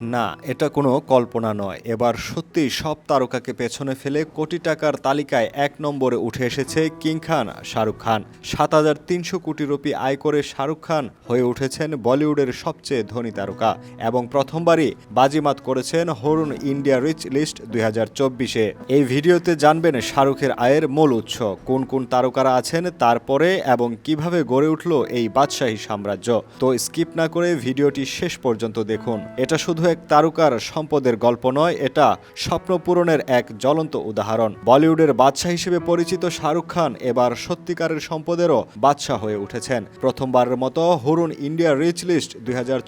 না, এটা কোনো কল্পনা নয়। এবার সত্যিই সব তারকাকে পেছনে ফেলে কোটি টাকার তালিকায় এক নম্বরে উঠে এসেছে কিং খান, শাহরুখ খান। সাত হাজার তিনশো কোটি রুপি আয় করে শাহরুখ খান হয়ে উঠেছেন বলিউডের সবচেয়ে ধনী তারকা এবং প্রথমবারই বাজিমাত করেছেন হরুন ইন্ডিয়া রিচ লিস্ট দুই এই ভিডিওতে জানবেন শাহরুখের আয়ের মূল উৎস, কোন কোন তারকারা আছেন তারপরে এবং কীভাবে গড়ে উঠল এই বাদশাহী সাম্রাজ্য। তো স্কিপ না করে ভিডিওটি শেষ পর্যন্ত দেখুন। এটা শুধু এক তারকার সম্পদের গল্প নয়, এটা স্বপ্ন পূরণের এক জ্বলন্ত উদাহরণ। বলিউডের বাদশাহ হিসেবে পরিচিত শাহরুখ খান এবার সত্যিকারের সম্পদেরও বাদশাহ হয়ে উঠেছেন। প্রথমবারের মতো হরুন ইন্ডিয়া রিচ লিস্ট দুই হাজার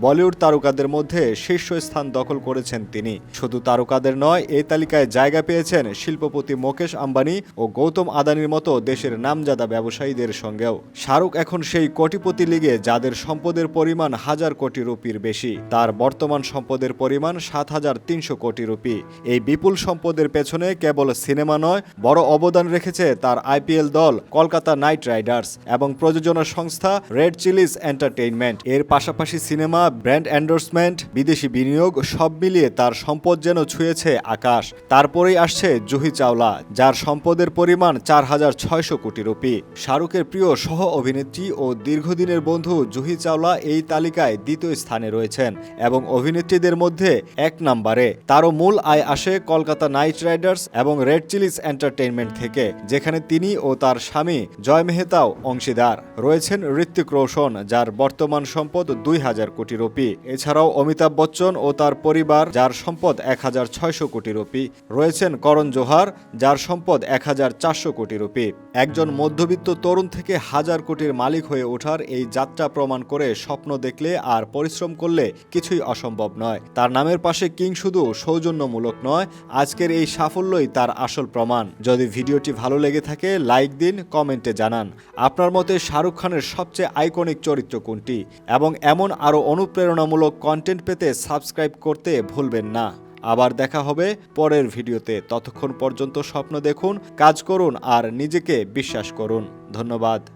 বলিউড তারকাদের মধ্যে শীর্ষ স্থান দখল করেছেন তিনি। শুধু তারকাদের নয়, এই তালিকায় জায়গা পেয়েছেন শিল্পপতি মুকেশ আম্বানি ও গৌতম আদানির মতো দেশের নামজাদা ব্যবসায়ীদের সঙ্গেও। শাহরুখ এখন সেই কোটিপতি লিগে যাদের সম্পদের পরিমাণ হাজার কোটি রুপির বেশি। তার বর্তমান সম্পদের পরিমাণ সাত হাজার তিনশো কোটি রুপি। এই বিপুল সম্পদের পেছনে কেবল সিনেমা নয়, বড় অবদান রেখেছে তার আইপিএল দল, কলকাতা নাইট রাইডার্স এবং প্রযোজনা সংস্থা রেড চিলিজ এন্টারটেইনমেন্ট। এর পাশাপাশি সিনেমা, ব্র্যান্ড অ্যান্ডোর্সমেন্ট বিদেশি বিনিয়োগ সব মিলিয়ে তার সম্পদ যেন ছুঁয়েছে আকাশ। তারপরেই আসছে জুহি চাওলা, যার সম্পদের পরিমাণ চার হাজার ছয়শো কোটি রুপি। শাহরুখের প্রিয় সহ অভিনেত্রী ও দীর্ঘদিনের বন্ধু জুহি চাওলা এই তালিকায় দ্বিতীয় স্থানে রয়েছেন এবং অভিনেত্রীদের মধ্যে এক নম্বরে। তারও মূল আয় আসে কলকাতা নাইট রাইডার্স এবং রেড চিলিস এন্টারটেইনমেন্ট থেকে, যেখানে তিনি ও তার স্বামী জয় মেহতাও অংশীদার। রয়েছেন ঋত্বিক রোশন, যার বর্তমান সম্পদ দুই হাজার কোটি রুপি। এছাড়াও অমিতাভ বচ্চন ও তার পরিবার, যার সম্পদ এক হাজার ছয়শো কোটি রুপি। রয়েছেন করণ জোহার, যার সম্পদ এক হাজার চারশো কোটি রুপি। একজন মধ্যবিত্ত তরুণ থেকে হাজার কোটির মালিক হয়ে ওঠার এই যাত্রা প্রমাণ করে স্বপ্ন দেখলে আর পরিশ্রম করলে কিছুই অসম্ভব নয়। তার নামের পাশে কিং শুধু সৌজন্যমূলক নয়, আজকের এই সাফল্যই তার আসল প্রমাণ। যদি ভিডিওটি ভালো লেগে থাকে, লাইক দিন, কমেন্টে জানান। আপনার মতে শাহরুখ খানের সবচেয়ে আইকনিক চরিত্র কোনটি? এবং এমন আরও অনুপ্রেরণামূলক কন্টেন্ট পেতে সাবস্ক্রাইব করতে ভুলবেন না। আবার দেখা হবে পরের ভিডিওতে। ততক্ষণ পর্যন্ত স্বপ্ন দেখুন, কাজ করুন, আর নিজেকে বিশ্বাস করুন। ধন্যবাদ।